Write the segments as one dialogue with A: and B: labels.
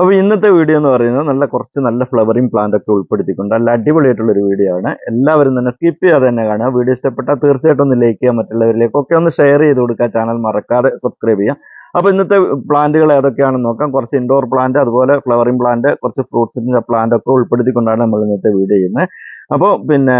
A: അപ്പോൾ ഇന്നത്തെ വീഡിയോ എന്ന് പറയുന്നത് നല്ല കുറച്ച് നല്ല ഫ്ലവറിംഗ് പ്ലാന്റ് ഒക്കെ ഉൾപ്പെടുത്തിക്കൊണ്ട് നല്ല അടിപൊളിയായിട്ടുള്ള ഒരു വീഡിയോ ആണ്. എല്ലാവരും തന്നെ സ്കിപ്പ് ചെയ്യാതെ തന്നെ കാണുക. വീഡിയോ ഇഷ്ടപ്പെട്ടാൽ തീർച്ചയായിട്ടും ഒന്ന് ലൈക്ക് ചെയ്യുക മറ്റുള്ളവരിലേക്ക് ഒക്കെ ഒന്ന് ഷെയർ ചെയ്ത് കൊടുക്കുക. ചാനൽ മറക്കാതെ സബ്സ്ക്രൈബ് ചെയ്യുക. അപ്പോൾ ഇന്നത്തെ പ്ലാന്റുകൾ ഏതൊക്കെയാണെന്ന് നോക്കാം. കുറച്ച് ഇൻഡോർ പ്ലാന്റ് അതുപോലെ ഫ്ലവറിംഗ് പ്ലാന്റ് കുറച്ച് ഫ്രൂട്ട്സിന്റെ പ്ലാന്റ് ഒക്കെ ഉൾപ്പെടുത്തിക്കൊണ്ടാണ് നമ്മൾ ഇന്നത്തെ വീഡിയോ ചെയ്യുന്നത്. അപ്പോൾ പിന്നെ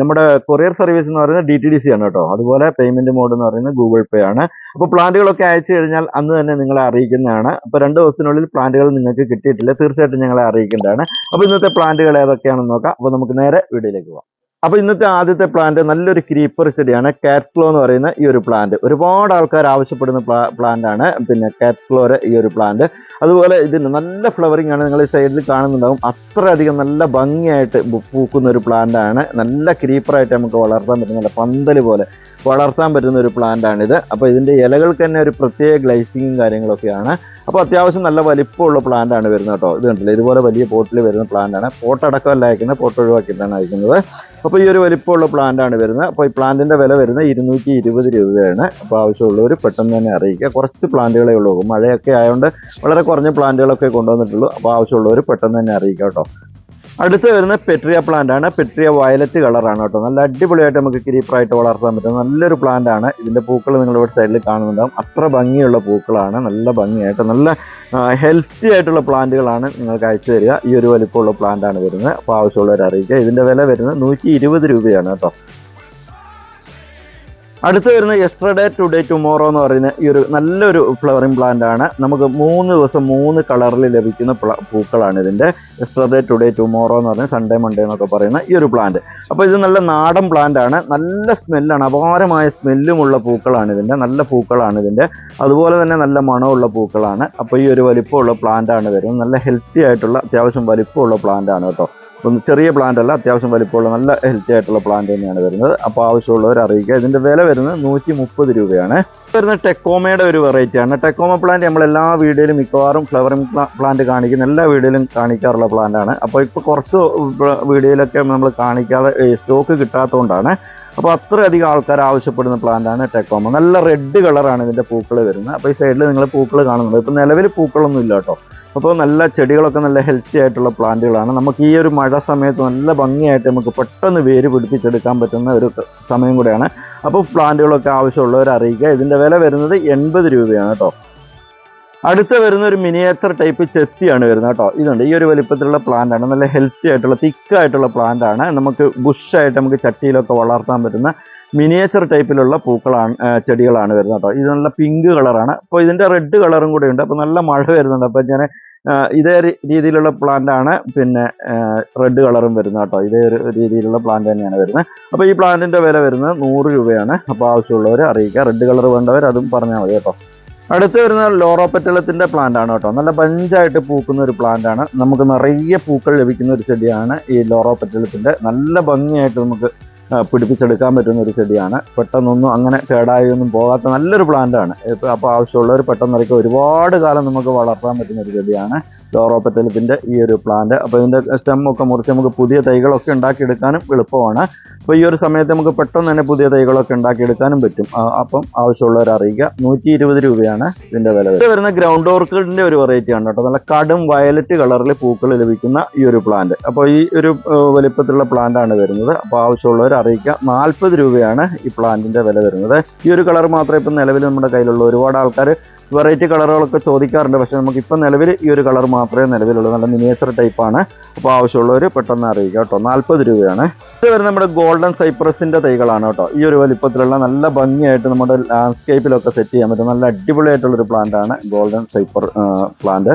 A: നമ്മുടെ കൊറിയർ സർവീസ് എന്ന് പറയുന്നത് ഡി ടി ഡി സി ആണ് കേട്ടോ. അതുപോലെ പേയ്മെന്റ് മോഡ് എന്ന് പറയുന്നത് ഗൂഗിൾ പേ ആണ്. അപ്പോൾ പ്ലാന്റുകളൊക്കെ അയച്ചു കഴിഞ്ഞാൽ അന്ന് തന്നെ നിങ്ങളെ അറിയിക്കുന്നതാണ്. അപ്പോൾ രണ്ട് ദിവസത്തിനുള്ളിൽ പ്ലാന്റുകൾ നിങ്ങൾക്ക് കിട്ടിയിട്ടില്ല. തീർച്ചയായിട്ടും ഞങ്ങളെ അറിയിക്കേണ്ടതാണ്. അപ്പോൾ ഇന്നത്തെ പ്ലാന്റുകൾ ഏതൊക്കെയാണെന്ന് നോക്കാം. അപ്പോൾ നമുക്ക് നേരെ വീഡിയോയിലേക്ക് പോകാം അപ്പോൾ ഇന്നത്തെ ആദ്യത്തെ പ്ലാന്റ് നല്ലൊരു ക്രീപ്പർ ചെടിയാണ് കാറ്റ്സ്ക്ലോ എന്ന് പറയുന്ന ഈ ഒരു പ്ലാന്റ് ഒരുപാട് ആൾക്കാർ ആവശ്യപ്പെടുന്ന പ്ലാന്റ് ആണ്. പിന്നെ കാറ്റ്സ്ക്ലോയുടെ ഈ ഒരു പ്ലാന്റ് അതുപോലെ ഇതിന് നല്ല ഫ്ലവറിംഗ് ആണ്. നിങ്ങൾ ഈ സൈഡിൽ കാണുന്നുണ്ടാവും. അത്രയധികം നല്ല ഭംഗിയായിട്ട് പൂക്കുന്ന ഒരു പ്ലാന്റ് ആണ്. നല്ല ക്രീപ്പറായിട്ട് നമുക്ക് വളർത്താൻ പറ്റുന്ന നല്ല പന്തൽ പോലെ. വളർത്താൻ പറ്റുന്ന ഒരു പ്ലാന്റ് ആണിത്. അപ്പോൾ ഇതിന്റെ ഇലകൾക്ക് തന്നെ ഒരു പ്രത്യേക ഗ്ലൈസിങ്ങും കാര്യങ്ങളൊക്കെയാണ്. അപ്പോൾ അത്യാവശ്യം നല്ല വലിപ്പമുള്ള പ്ലാന്റാണ് വരുന്നത് കേട്ടോ. ഇത് കണ്ടില്ല? ഇതുപോലെ വലിയ പോട്ടിൽ വരുന്ന പ്ലാന്റാണ് ആണ്. പോട്ട് അടക്കമല്ല അയക്കുന്നത് പോട്ട് ഒഴിവാക്കിയിട്ടാണ് അയക്കുന്നത്. അപ്പോൾ ഈ ഒരു വലിപ്പമുള്ള പ്ലാന്റാണ് വരുന്നത്. അപ്പോൾ ഈ പ്ലാന്റിന്റെ വില വരുന്നത് ഇരുന്നൂറ്റി ഇരുപത് രൂപയാണ്. അപ്പോൾ ആവശ്യമുള്ളവർ പെട്ടെന്ന് തന്നെ അറിയിക്കുക. കുറച്ച് പ്ലാന്റുകളേ ഉള്ളൂ. മഴയൊക്കെ ആയതുകൊണ്ട് വളരെ കുറഞ്ഞ പ്ലാന്റുകളൊക്കെ കൊണ്ടുവന്നിട്ടുള്ളൂ. അപ്പോൾ ആവശ്യമുള്ളവർ പെട്ടെന്ന് തന്നെ അറിയിക്കാം കേട്ടോ. അടുത്ത് വരുന്ന പെട്രിയ പ്ലാന്റ് ആണ്. പെട്രിയ വയലറ്റ് കളറാണ് കേട്ടോ. നല്ല അടിപൊളിയായിട്ട് നമുക്ക് ക്രീപ്പറായിട്ട് വളർത്താൻ പറ്റും. നല്ലൊരു പ്ലാന്റ് ആണ്. ഇതിന്റെ പൂക്കൾ നിങ്ങൾ ഇവിടെ സൈഡിൽ കാണുന്നുണ്ടാവും. അത്ര ഭംഗിയുള്ള പൂക്കളാണ്. നല്ല ഭംഗിയായിട്ട് നല്ല ഹെൽത്തി ആയിട്ടുള്ള പ്ലാന്റുകളാണ് നിങ്ങൾക്ക് അയച്ചു തരിക. ഈ ഒരു വലിപ്പമുള്ള പ്ലാന്റ് ആണ് വരുന്നത്. അപ്പോൾ ആവശ്യമുള്ളവർ അറിയിക്കുക. ഇതിന്റെ വില വരുന്നത് നൂറ്റി രൂപയാണ് കേട്ടോ. അടുത്ത് വരുന്ന യെസ്റ്റർഡേ ടുഡേ ടുമോറോ എന്ന് പറയുന്ന ഈ ഒരു നല്ലൊരു ഫ്ലവറിംഗ് പ്ലാന്റ് ആണ്. നമുക്ക് മൂന്ന് ദിവസം മൂന്ന് കളറിൽ ലഭിക്കുന്ന പൂക്കളാണ് ഇതിന്റെ യെസ്റ്റർഡേ ടുഡേ ടുമോറോ എന്ന് പറഞ്ഞ സൺഡേ മൺഡേ എന്നൊക്കെ പറയുന്ന ഈ ഒരു പ്ലാന്റ് അപ്പോൾ ഇത് നല്ല നാടൻ പ്ലാന്റ് ആണ്. നല്ല സ്മെല്ലാണ് അപാരമായ സ്മെല്ലുമുള്ള പൂക്കളാണ് ഇതിന്റെ. നല്ല പൂക്കളാണ് ഇതിന്റെ. അതുപോലെ തന്നെ നല്ല മണമുള്ള പൂക്കളാണ്. അപ്പോൾ ഈ ഒരു വലിപ്പമുള്ള പ്ലാന്റ് ആണ് വരുന്നത്. നല്ല ഹെൽത്തി ആയിട്ടുള്ള അത്യാവശ്യം വലിപ്പമുള്ള പ്ലാന്റ് ആണ് കേട്ടോ. അപ്പം ചെറിയ പ്ലാന്റ് അല്ല അത്യാവശ്യം വലിപ്പമുള്ള നല്ല ഹെൽത്തി ആയിട്ടുള്ള പ്ലാന്റ് തന്നെയാണ് വരുന്നത്. അപ്പോൾ ആവശ്യമുള്ളവർ അറിയിക്കുക. ഇതിന്റെ വില വരുന്നത് നൂറ്റി മുപ്പത് രൂപയാണ്. വരുന്ന ടെക്കോമയുടെ ഒരു വെറൈറ്റിയാണ് ടെക്കോമ പ്ലാന്റ് നമ്മൾ എല്ലാ വീഡിയോയിലും മിക്കവാറും ഫ്ലവറിംഗ് പ്ലാന്റ് കാണിക്കുന്ന എല്ലാ വീഡിയോയിലും കാണിക്കാറുള്ള പ്ലാന്റാണ് അപ്പോൾ ഇപ്പോൾ കുറച്ച് വീഡിയോയിലൊക്കെ നമ്മൾ കാണിക്കാതെ സ്റ്റോക്ക് കിട്ടാത്തതുകൊണ്ടാണ്. അപ്പോൾ അത്രയധികം ആൾക്കാർ ആവശ്യപ്പെടുന്ന പ്ലാന്റാണ് ടെക്കോമ. നല്ല റെഡ് കളറാണ് ഇതിന്റെ പൂക്കൾ വരുന്നത്. അപ്പോൾ ഈ സൈഡിൽ നിങ്ങൾ പൂക്കൾ കാണുന്നുണ്ട്. ഇപ്പോൾ നിലവിൽ പൂക്കളൊന്നും ഇല്ല കേട്ടോ. അപ്പോൾ നല്ല ചെടികളൊക്കെ നല്ല ഹെൽത്തി ആയിട്ടുള്ള പ്ലാന്റുകളാണ്. നമുക്ക് ഈ ഒരു മഴ സമയത്ത് നല്ല ഭംഗിയായിട്ട് നമുക്ക് പെട്ടെന്ന് വേര് പിടിപ്പിച്ചെടുക്കാൻ പറ്റുന്ന ഒരു സമയം കൂടെയാണ്. അപ്പോൾ പ്ലാന്റുകളൊക്കെ ആവശ്യമുള്ളവർ അറിയിക്കുക. ഇതിന്റെ വില വരുന്നത് എൺപത് രൂപയാണ് കേട്ടോ. അടുത്ത വരുന്ന ഒരു മിനിയേച്ചർ ടൈപ്പ് ചെത്തിയാണ് വരുന്നത് കേട്ടോ. ഇതുണ്ട്. ഈ ഒരു വലിപ്പത്തിലുള്ള പ്ലാന്റ് ആണ്. നല്ല ഹെൽത്തി ആയിട്ടുള്ള തിക്കായിട്ടുള്ള പ്ലാന്റ് ആണ്. നമുക്ക് ബുഷായിട്ട് നമുക്ക് ചട്ടിയിലൊക്കെ വളർത്താൻ പറ്റുന്ന മിനിയേച്ചർ ടൈപ്പിലുള്ള പൂക്കളാണ് ചെടികളാണ് വരുന്നത് കേട്ടോ. ഇത് നല്ല പിങ്ക് കളറാണ് അപ്പോൾ ഇതിന്റെ റെഡ് കളറും കൂടെ ഉണ്ട് അപ്പോൾ നല്ല മഴ വരുന്നുണ്ട്. അപ്പോൾ ഞാൻ ഇതേ രീതിയിലുള്ള പ്ലാന്റ് ആണ് പിന്നെ റെഡ് കളറും വരുന്നത് കേട്ടോ. ഇതേ ഒരു രീതിയിലുള്ള പ്ലാന്റ് തന്നെയാണ് വരുന്നത്. അപ്പോൾ ഈ പ്ലാന്റിന്റെ വില വരുന്നത് നൂറ് രൂപയാണ്. അപ്പോൾ ആവശ്യമുള്ളവർ അറിയിക്കുക. റെഡ് കളർ വേണ്ടവർ അതും പറഞ്ഞാൽ മതി കേട്ടോ. അടുത്ത് വരുന്ന ലോറോപെറ്റലത്തിന്റെ പ്ലാന്റ് ആണ് കേട്ടോ. നല്ല പഞ്ചായിട്ട് പൂക്കുന്ന ഒരു പ്ലാന്റ് ആണ്. നമുക്ക് നിറയെ പൂക്കൾ ലഭിക്കുന്ന ഒരു ചെടിയാണ് ഈ ലോറോപെറ്റലത്തിന്റെ നല്ല ഭംഗിയായിട്ട് നമുക്ക് പിടിപ്പിച്ചെടുക്കാൻ പറ്റുന്ന ഒരു ചെടിയാണ്. പെട്ടെന്നൊന്നും അങ്ങനെ കേടായൊന്നും പോകാത്ത നല്ലൊരു പ്ലാന്റാണ് ഇപ്പോൾ അപ്പോൾ ആവശ്യമുള്ളവർ പെട്ടെന്ന് ഇറക്കി ഒരുപാട് കാലം നമുക്ക് വളർത്താൻ പറ്റുന്ന ഒരു ചെടിയാണ് ലോറോപെറ്റലത്തിന്റെ ഈ ഒരു പ്ലാന്റ് അപ്പോൾ ഇതിന്റെ സ്റ്റെമ്മൊക്കെ മുറിച്ച് നമുക്ക് പുതിയ തൈകളൊക്കെ ഉണ്ടാക്കിയെടുക്കാനും എളുപ്പമാണ്. അപ്പോൾ ഈ ഒരു സമയത്ത് നമുക്ക് പെട്ടെന്ന് തന്നെ പുതിയ തൈകളൊക്കെ ഉണ്ടാക്കിയെടുക്കാനും പറ്റും. അപ്പം ആവശ്യമുള്ളവർ അറിയിക്കുക. നൂറ്റി ഇരുപത് രൂപയാണ് ഇതിന്റെ വില ഇത് വരുന്ന ഗ്രൗണ്ട് ഓർക്കിഡിന്റെ ഒരു വെറൈറ്റി ആണ് കേട്ടോ. നല്ല കടും വയലറ്റ് കളറിൽ പൂക്കൾ ലഭിക്കുന്ന ഈ ഒരു പ്ലാന്റ് അപ്പോൾ ഈ ഒരു വലിപ്പത്തിലുള്ള പ്ലാന്റ് ആണ് വരുന്നത്. അപ്പോൾ ആവശ്യമുള്ളവർ അറിയിക്കുക. നാൽപ്പത് രൂപയാണ് ഈ പ്ലാന്റിന്റെ വില വരുന്നത്. ഈ ഒരു കളർ മാത്രമേ ഇപ്പം നിലവിൽ നമ്മുടെ കയ്യിലുള്ളൂ ഒരുപാട് ആൾക്കാർ വെറൈറ്റി കളറുകളൊക്കെ ചോദിക്കാറുണ്ട്. പക്ഷേ നമുക്ക് ഇപ്പം നിലവിൽ ഈ ഒരു കളർ മാത്രമേ നിലവിലുള്ളൂ. നല്ല മിനിയേച്ചർ ടൈപ്പാണ്. അപ്പോൾ ആവശ്യമുള്ളവർ പെട്ടെന്ന് അറിയിക്കുക കേട്ടോ. നാൽപ്പത് രൂപയാണ്. ഇത് വരുന്ന നമ്മുടെ ഗോൾഡൻ സൈപ്രസിന്റെ തൈകളാണ് കേട്ടോ. ഈ ഒരു വലിപ്പത്തിലുള്ള നല്ല ഭംഗിയായിട്ട് നമ്മുടെ ലാൻഡ്സ്കേപ്പിലൊക്കെ സെറ്റ് ചെയ്യാൻ പറ്റും. നല്ല അടിപൊളിയായിട്ടുള്ളൊരു പ്ലാന്റാണ് പ്ലാന്റ് ഗോൾഡൻ സൈപ്പർ പ്ലാന്റ്.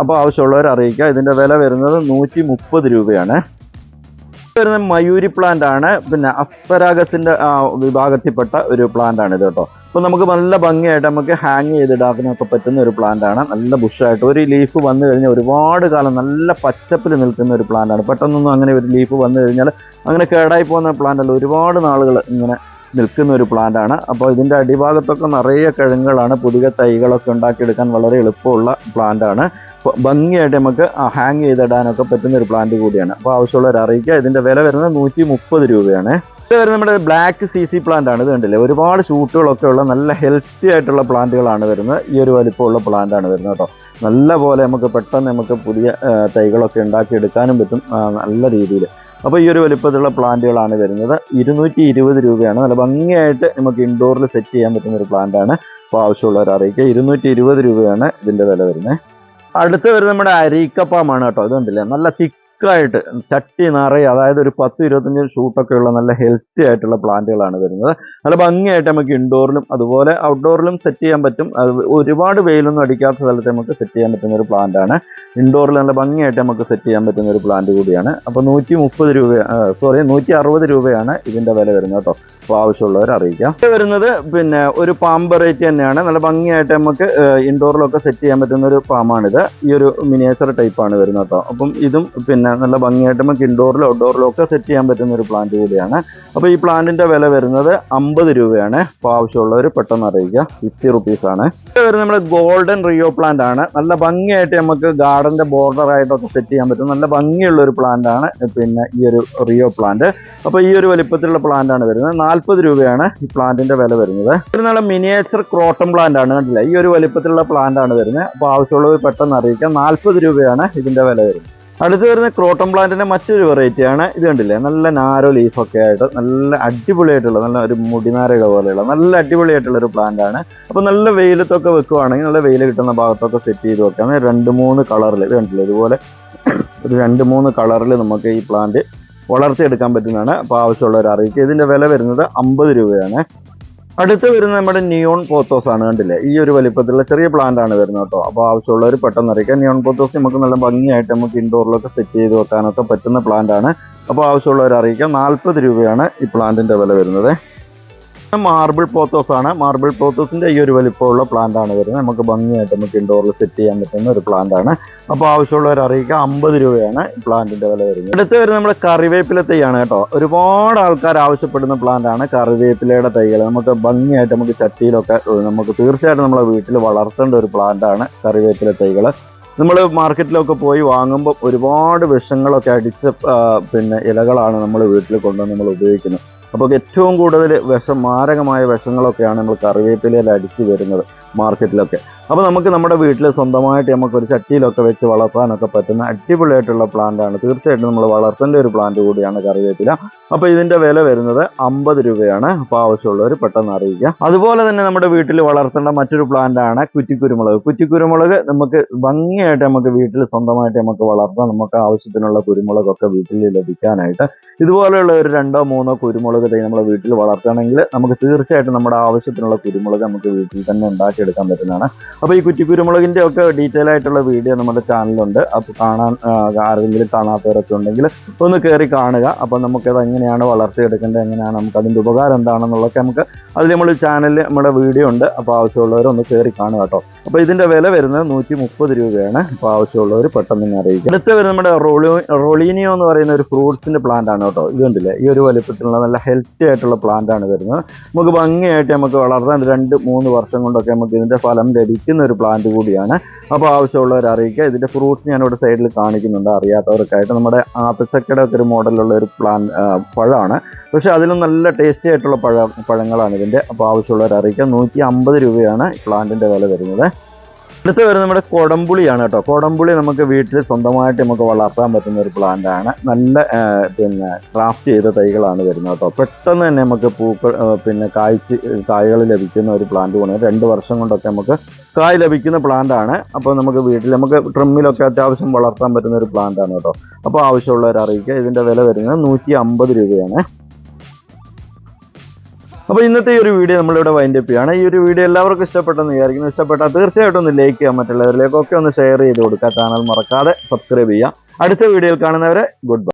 A: അപ്പോൾ ആവശ്യമുള്ളവർ അറിയിക്കുക. ഇതിന്റെ വില വരുന്നത് നൂറ്റി രൂപയാണ്. ഇത് വരുന്നത് മയൂരി പ്ലാന്റ് ആണ്. പിന്നെ അസ്പരാഗസിന്റെ വിഭാഗത്തിൽപ്പെട്ട ഒരു പ്ലാന്റ് ആണ് ഇത് കേട്ടോ. അപ്പോൾ നമുക്ക് നല്ല ഭംഗിയായിട്ട് നമുക്ക് ഹാങ് ചെയ്തിടാക്കാനൊക്കെ പറ്റുന്ന ഒരു പ്ലാന്റ് ആണ്. നല്ല ബുഷായിട്ട് ഒരു ലീഫ് വന്നു കഴിഞ്ഞാൽ ഒരുപാട് കാലം നല്ല പച്ചപ്പിൽ നിൽക്കുന്ന ഒരു പ്ലാന്റ് ആണ്. പെട്ടെന്നൊന്നും അങ്ങനെ ഒരു ലീഫ് വന്നു കഴിഞ്ഞാൽ അങ്ങനെ കേടായി പോകുന്ന പ്ലാന്റ് അല്ല. ഒരുപാട് നാളുകൾ ഇങ്ങനെ നിൽക്കുന്ന ഒരു പ്ലാന്റ് ആണ് അപ്പോൾ ഇതിന്റെ അടിഭാഗത്തൊക്കെ നിറയെ കിഴങ്ങുകളാണ് പുതിയ തൈകളൊക്കെ ഉണ്ടാക്കിയെടുക്കാൻ വളരെ എളുപ്പമുള്ള പ്ലാന്റ് ആണ് ഭംഗിയായിട്ട് നമുക്ക് ഹാങ് ചെയ്തിടാനൊക്കെ പറ്റുന്ന ഒരു പ്ലാന്റ് കൂടിയാണ്. അപ്പോൾ ആവശ്യമുള്ളവർ അറിയിക്കുക. ഇതിന്റെ വില വരുന്നത് നൂറ്റി മുപ്പത് രൂപയാണ്. ഇത് വരുന്നത് നമ്മുടെ ബ്ലാക്ക് സി സി പ്ലാന്റ് ആണ് ഇത് കണ്ടില്ലേ? ഒരുപാട് ഷൂട്ടുകളൊക്കെ ഉള്ള നല്ല ഹെൽത്തി ആയിട്ടുള്ള പ്ലാന്റുകളാണ് വരുന്നത്. ഈ ഒരു വലിപ്പമുള്ള പ്ലാന്റ് ആണ് വരുന്നത് കേട്ടോ. നല്ല പോലെ നമുക്ക് പെട്ടെന്ന് നമുക്ക് പുതിയ തൈകളൊക്കെ ഉണ്ടാക്കി എടുക്കാനും പറ്റും നല്ല രീതിയിൽ. അപ്പോൾ ഈ ഒരു വലിപ്പത്തിലുള്ള പ്ലാന്റുകളാണ് വരുന്നത്. ഇരുന്നൂറ്റി ഇരുപത് രൂപയാണ്. നല്ല ഭംഗിയായിട്ട് നമുക്ക് ഇൻഡോറിൽ സെറ്റ് ചെയ്യാൻ പറ്റുന്ന ഒരു പ്ലാന്റാണ് അപ്പോൾ ആവശ്യമുള്ളവർ അറിയിക്കുക. ഇരുന്നൂറ്റി ഇരുപത് രൂപയാണ് ഇതിന്റെ വില വരുന്നത്. അടുത്ത് വരുന്നത് നമ്മുടെ അരീക്കപ്പാമാണ് കേട്ടോ. ഇത് നല്ല തിക്കായിട്ട് ചട്ടി നിറയെ അതായത് ഒരു പത്ത് ഇരുപത്തഞ്ച് ഷൂട്ടൊക്കെ ഉള്ള നല്ല ഹെൽത്തി ആയിട്ടുള്ള പ്ലാന്റുകളാണ് വരുന്നത്. നല്ല ഭംഗിയായിട്ട് നമുക്ക് ഇൻഡോറിലും അതുപോലെ ഔട്ട്ഡോറിലും സെറ്റ് ചെയ്യാൻ പറ്റും. ഒരുപാട് വെയിലൊന്നും അടിക്കാത്ത സ്ഥലത്ത് നമുക്ക് സെറ്റ് ചെയ്യാൻ പറ്റുന്ന ഒരു പ്ലാന്റാണ്. ഇൻഡോറിൽ നല്ല ഭംഗിയായിട്ട് നമുക്ക് സെറ്റ് ചെയ്യാൻ പറ്റുന്ന ഒരു പ്ലാന്റ് കൂടിയാണ്. അപ്പോൾ നൂറ്റി മുപ്പത് രൂപ സോറി നൂറ്റി അറുപത് രൂപയാണ് ഇതിന്റെ വില വരുന്നത് കേട്ടോ. അപ്പോൾ ആവശ്യമുള്ളവർ അറിയിക്കാം. വരുന്നത് പിന്നെ ഒരു പാമ്പ് വെറൈറ്റി തന്നെയാണ്. നല്ല ഭംഗിയായിട്ട് നമുക്ക് ഇൻഡോറിലൊക്കെ സെറ്റ് ചെയ്യാൻ പറ്റുന്ന ഒരു പാമാണിത് ഈ ഒരു മിനിയേച്ചർ ടൈപ്പാണ് വരുന്നത് കേട്ടോ. അപ്പം ഇതും പിന്നെ നല്ല ഭംഗിയായിട്ട് നമുക്ക് ഇൻഡോറിലും ഔട്ട്ഡോറിലും ഒക്കെ സെറ്റ് ചെയ്യാൻ പറ്റുന്ന ഒരു പ്ലാന്റ് കൂടിയാണ്. അപ്പോൾ ഈ പ്ലാന്റിന്റെ വില വരുന്നത് അമ്പത് രൂപയാണ്. അപ്പോൾ ആവശ്യമുള്ളവർ പെട്ടെന്ന് അറിയിക്കുക. ഫിഫ്റ്റി റുപ്പീസ് ആണ്. ഇത് വരുന്നത് നമ്മുടെ ഗോൾഡൻ റിയോ പ്ലാന്റ് ആണ്. നല്ല ഭംഗിയായിട്ട് നമുക്ക് ഗാർഡന്റെ ബോർഡർ ആയിട്ടൊക്കെ സെറ്റ് ചെയ്യാൻ പറ്റും നല്ല ഭംഗിയുള്ള ഒരു പ്ലാന്റ് ആണ്. പിന്നെ ഈ ഒരു റിയോ പ്ലാന്റ് അപ്പോൾ ഈ ഒരു വലിപ്പത്തിലുള്ള പ്ലാന്റ് ആണ് വരുന്നത്. നാൽപ്പത് രൂപയാണ് ഈ പ്ലാന്റിന്റെ വില വരുന്നത്. ഇത് നല്ല മിനിയേച്ചർ ക്രോട്ടൺ പ്ലാന്റ് ആണ്. കണ്ടില്ല? ഈ ഒരു വലിപ്പത്തിലുള്ള പ്ലാന്റ് ആണ് വരുന്നത്. അപ്പോൾ ആവശ്യമുള്ളവർ പെട്ടെന്ന് അറിയിക്കാം നാൽപ്പത് രൂപയാണ് ഇതിന്റെ വില വരുന്നത്. അടുത്ത് വരുന്ന ക്രോട്ടൺ പ്ലാന്റിന്റെ മറ്റൊരു വെറൈറ്റി ആണ്. ഇത് കണ്ടില്ലേ? നല്ല നാരോ ലീഫൊക്കെ ആയിട്ട് നല്ല അടിപൊളിയായിട്ടുള്ള നല്ല ഒരു മുടിനാരയുടെ പോലെയുള്ള നല്ല അടിപൊളിയായിട്ടുള്ള ഒരു പ്ലാന്റ് ആണ്. അപ്പോൾ നല്ല വെയിലത്തൊക്കെ വെക്കുവാണെങ്കിൽ നല്ല വെയിൽ കിട്ടുന്ന ഭാഗത്തൊക്കെ സെറ്റ് ചെയ്ത് വെക്കാം. രണ്ട് മൂന്ന് കളറിൽ ഇത് കണ്ടില്ലേ ഇതുപോലെ ഒരു രണ്ട് മൂന്ന് കളറിൽ നമുക്ക് ഈ പ്ലാന്റ് വളർത്തിയെടുക്കാൻ പറ്റുന്നതാണ്. അപ്പോൾ ആവശ്യമുള്ളവർ അറിയിക്കുക. ഇതിന്റെ വില വരുന്നത് അമ്പത് രൂപയാണ്. അടുത്ത് വരുന്നത് നമ്മുടെ നിയോൺ പോത്തോസ് ആണ് കണ്ടില്ലേ? ഈ ഒരു വലിപ്പത്തിലുള്ള ചെറിയ പ്ലാന്റ് ആണ് വരുന്നത് കേട്ടോ. അപ്പോൾ ആവശ്യമുള്ളവർ പെട്ടെന്ന് അറിയിക്കാം നിയോൺ പോത്തോസ് നമുക്ക് നല്ല ഭംഗിയായിട്ട് നമുക്ക് ഇൻഡോറിലൊക്കെ സെറ്റ് ചെയ്ത് വെക്കാനൊക്കെ പറ്റുന്ന പ്ലാന്റ് ആണ്. അപ്പോൾ ആവശ്യമുള്ളവർ അറിയിക്കാം. നാൽപ്പത് രൂപയാണ് ഈ പ്ലാന്റിന്റെ വില വരുന്നത്. മാർബിൾ പോത്തോസ് ആണ്. മാർബിൾ പോത്തോസിന്റെ ഈ ഒരു വലിപ്പമുള്ള പ്ലാന്റ് ആണ് വരുന്നത്. നമുക്ക് ഭംഗിയായിട്ട് നമുക്ക് ഇൻഡോറിൽ സെറ്റ് ചെയ്യാൻ പറ്റുന്ന ഒരു പ്ലാന്റ് ആണ്. അപ്പോൾ ആവശ്യമുള്ളവർ അറിയിക്കുക അമ്പത് രൂപയാണ് പ്ലാന്റിന്റെ വില വരുന്നത്. അടുത്ത വരുന്നത് നമ്മുടെ കറിവേപ്പില തൈയാണ് കേട്ടോ. ഒരുപാട് ആൾക്കാർ ആവശ്യപ്പെടുന്ന പ്ലാന്റ് ആണ് കറിവേപ്പിലയുടെ തൈകൾ. നമുക്ക് ഭംഗിയായിട്ട് നമുക്ക് ചട്ടിയിലൊക്കെ നമുക്ക് തീർച്ചയായിട്ടും നമ്മളെ വീട്ടിൽ വളർത്തേണ്ട ഒരു പ്ലാന്റ് ആണ് കറിവേപ്പില തൈകൾ. നമ്മൾ മാർക്കറ്റിലൊക്കെ പോയി വാങ്ങുമ്പോൾ ഒരുപാട് വിഷങ്ങളൊക്കെ അടിച്ച പിന്നെ ഇലകളാണ് നമ്മൾ വീട്ടിൽ കൊണ്ടുവന്ന് നമ്മൾ ഉപയോഗിക്കുന്നത്. അപ്പോൾ ഏറ്റവും കൂടുതൽ വിഷം മാരകമായ വിഷങ്ങളൊക്കെയാണ് നമ്മൾ കറിവേപ്പിലയിൽ അടിച്ച് വരുന്നത് മാർക്കറ്റിലൊക്കെ. അപ്പോൾ നമുക്ക് നമ്മുടെ വീട്ടിൽ സ്വന്തമായിട്ട് നമുക്ക് ഒരു ചട്ടിയിലൊക്കെ വെച്ച് വളർത്താനൊക്കെ പറ്റുന്ന അടിപൊളിയായിട്ടുള്ള പ്ലാന്റാണ് തീർച്ചയായിട്ടും നമ്മൾ വളർത്തേണ്ട ഒരു പ്ലാന്റ് കൂടിയാണ് കറിവേപ്പില. അപ്പോൾ ഇതിന്റെ വില വരുന്നത് അമ്പത് രൂപയാണ്. അപ്പോൾ ആവശ്യമുള്ളവർ പെട്ടെന്ന് അറിയിക്കുക അതുപോലെ തന്നെ നമ്മുടെ വീട്ടിൽ വളർത്തേണ്ട മറ്റൊരു പ്ലാന്റ് ആണ് കുറ്റിക്കുരുമുളക്. കുറ്റിക്കുരുമുളക് നമുക്ക് ഭംഗിയായിട്ട് നമുക്ക് വീട്ടിൽ സ്വന്തമായിട്ട് നമുക്ക് വളർത്താം. നമുക്ക് ആവശ്യത്തിനുള്ള കുരുമുളകൊക്കെ വീട്ടിൽ ലഭിക്കാനായിട്ട്. ഇതുപോലെയുള്ള ഒരു രണ്ടോ മൂന്നോ കുരുമുളക് തൈ നമ്മൾ വീട്ടിൽ വളർത്തുകയാണെങ്കിൽ നമുക്ക് തീർച്ചയായിട്ടും നമ്മുടെ ആവശ്യത്തിനുള്ള കുരുമുളക് നമുക്ക് വീട്ടിൽ തന്നെ ഉണ്ടാക്കിയെടുക്കാൻ പറ്റുന്നതാണ്. അപ്പോൾ ഈ കുറ്റിക്കുരുമുളകിന്റെ ഒക്കെ ഡീറ്റെയിൽ ആയിട്ടുള്ള വീഡിയോ നമ്മുടെ ചാനലുണ്ട് അപ്പോൾ കാണാൻ ആരെങ്കിലും കാണാത്തവരൊക്കെ ഉണ്ടെങ്കിൽ ഒന്ന് കയറി കാണുക. അപ്പോൾ നമുക്കത് എങ്ങനെയാണ് വളർത്തിയെടുക്കേണ്ടത് എങ്ങനെയാണ് നമുക്ക് അതിന്റെ ഉപകാരം എന്താണെന്നുള്ളതൊക്കെ നമുക്ക് അതിൽ നമ്മൾ ചാനലിൽ നമ്മുടെ വീഡിയോ ഉണ്ട്. അപ്പോൾ ആവശ്യമുള്ളവർ ഒന്ന് കയറി കാണുക കേട്ടോ. അപ്പോൾ ഇതിന്റെ വില വരുന്നത് നൂറ്റി മുപ്പത് രൂപയാണ്. അപ്പോൾ ആവശ്യമുള്ളവർ പെട്ടെന്ന് തന്നെ അറിയിക്കും. അടുത്ത വരുന്നത് നമ്മുടെ റോളി റോളീനിയോ എന്ന് പറയുന്ന ഒരു ഫ്രൂട്ട്സിന്റെ പ്ലാന്റ് ആണ് കേട്ടോ. ഇത് കണ്ടില്ലേ? ഈ ഒരു വലിപ്പത്തിലുള്ള നല്ല ഹെൽത്തി ആയിട്ടുള്ള പ്ലാന്റ് ആണ് വരുന്നത്. നമുക്ക് ഭംഗിയായിട്ട് നമുക്ക് വളർത്താൻ രണ്ട് മൂന്ന് വർഷം കൊണ്ടൊക്കെ നമുക്ക് ഇതിന്റെ ഫലം ലഭിക്കുന്ന ഒരു പ്ലാന്റ് കൂടിയാണ്. അപ്പോൾ ആവശ്യമുള്ളവർ അറിയിക്കുക. ഇതിന്റെ ഫ്രൂട്ട്സ് ഞാനിവിടെ സൈഡിൽ കാണിക്കുന്നുണ്ട്. അറിയാത്തവർക്കായിട്ട് നമ്മുടെ ആത്തച്ചക്കയുടെ ഒക്കെ ഒരു മോഡലുള്ള ഒരു പ്ലാൻ പഴമാണ്. പക്ഷേ അതിലും നല്ല ടേസ്റ്റി ആയിട്ടുള്ള പഴ പഴങ്ങളാണ് ഇതിന്റെ. അപ്പോൾ ആവശ്യമുള്ളവർ അറിയിക്കുക നൂറ്റി അമ്പത് രൂപയാണ് പ്ലാന്റിന്റെ വില വരുന്നത്. അടുത്ത് വരുന്നത് നമ്മുടെ കൊടംപുളിയാണ് കേട്ടോ. കൊടംപുളി നമുക്ക് വീട്ടിൽ സ്വന്തമായിട്ട് നമുക്ക് വളർത്താൻ പറ്റുന്ന ഒരു പ്ലാന്റാണ് നല്ല പിന്നെ ക്രാഫ്റ്റ് ചെയ്ത തൈകളാണ് വരുന്നത് കേട്ടോ. പെട്ടെന്ന് തന്നെ നമുക്ക് പൂക്കൾ പിന്നെ കായ്ച്ച് കായകൾ ലഭിക്കുന്ന ഒരു പ്ലാന്റ് കൊണ്ട് രണ്ട് വർഷം കൊണ്ടൊക്കെ നമുക്ക് കായ് ലഭിക്കുന്ന പ്ലാന്റ് ആണ്. അപ്പോൾ നമുക്ക് വീട്ടിൽ നമുക്ക് ട്രിമ്മിലൊക്കെ അത്യാവശ്യം വളർത്താൻ പറ്റുന്ന ഒരു പ്ലാന്റ് ആണ് കേട്ടോ. അപ്പോൾ ആവശ്യമുള്ളവർ അറിയിക്കുക. ഇതിന്റെ വില വരുന്നത് നൂറ്റി അമ്പത് രൂപയാണ്. അപ്പോൾ ഇന്നത്തെ ഈ ഒരു വീഡിയോ നമ്മളിവിടെ വൈൻഡ് അപ്പ് ഈ ഒരു വീഡിയോ എല്ലാവർക്കും ഇഷ്ടപ്പെട്ടെന്ന് വിചാരിക്കുന്നു. ഇഷ്ടപ്പെട്ടാൽ തീർച്ചയായിട്ടും ഒന്ന് ലൈക്ക് ചെയ്യാൻ മറ്റുള്ളവരിലേക്കൊക്കെ ഒന്ന് ഷെയർ ചെയ്ത് കൊടുക്കുക. ചാനൽ മറക്കാതെ സബ്സ്ക്രൈബ് ചെയ്യുക. അടുത്ത വീഡിയോയിൽ കാണുന്നവരെ ഗുഡ് ബൈ